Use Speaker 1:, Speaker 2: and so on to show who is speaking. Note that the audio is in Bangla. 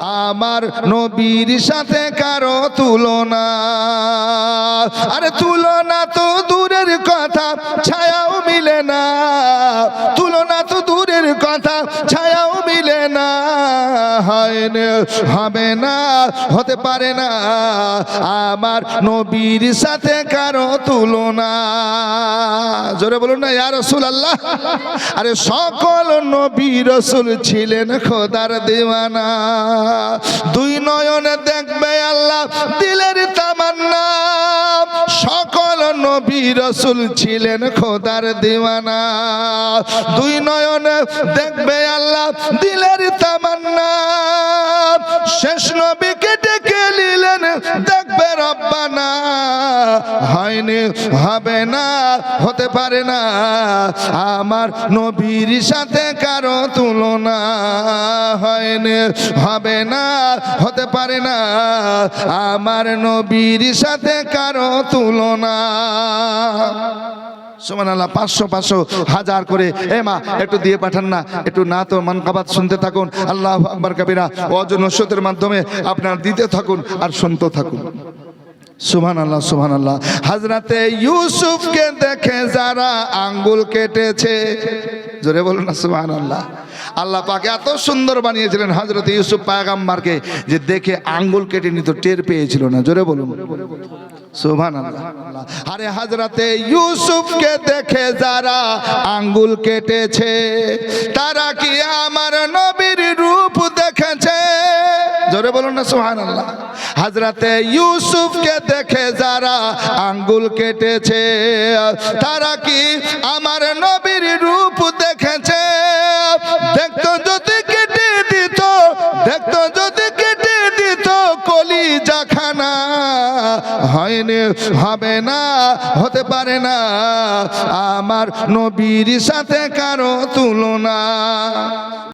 Speaker 1: আমার নবীর সাথে কারও তুলনা। আরে তুলনা তো দূরের কথা, ছায়াও মিলে না। তুলনা তো দূরের কথা না হবে না, হতে পারে না। আমার নবীর সাথে কারও তুলনা। জোরে বলুন না, ইয়া রসুল আল্লাহ আরে সকল নবী রসুল ছিলেন খোদার দিওয়ানা। দুই নয়নে দেখবে আল্লাহ দিলের নবী রসুল ছিলেন খোদার দিওয়ানা। দুই নয়নে দেখবে আল্লাহ দিলের তামান্না। শেষ নবীকে ডেকে নিলেন, দেখবে রব্বানা। হয়নি হবে না, হতে পারে না। আমার নবীর সাথে কারও তুলনা হয়নি হবে না, হতে পারে না। আমার নবীর সাথে কারও তুলনা। সমান আল্লাহ পাঁচশো পাঁচশো, হাজার করে। এ মা, একটু দিয়ে পাঠান না, একটু না তো মানকাবাদ শুনতে থাকুন। আল্লাহ আকবর, কাবিরা। অজন মাধ্যমে আপনার দিতে থাকুন আর শুনতে থাকুন। সুবহান আল্লাহ সুবহান আল্লাহ হাজরাতে ইউসুফকে দেখে যারা আঙ্গুল কেটেছে, জোরে বলুন না সুহান আল্লাহ আল্লাহ পাকে এত সুন্দর বানিয়েছিলেন হাজরতে ইউসুফ পায়গাম্বারকে যে দেখে আঙ্গুল কেটে নিত টের পেয়েছিল না, জোরে বলুন। সুবহান আল্লাহ আরে হাজরাতে ইউসুফকে দেখে যারা আঙ্গুল কেটেছে, তারা কি আমার নবীর রূপ দেখেছে? জোরে বলুন না সুহান আল্লাহ হাজরাতে ইউসুফকে দেখে যারা আঙ্গুল কেটেছে, তারা কি আমার নবীর রূপ দেখেছে? দেখতো যদি কেটে দিত, দেখতো যদি কেটে দিত কলি জাখানা হয়নি, হবে না, হতে পারে না। আমার নবীর সাথে কারও তুলনা।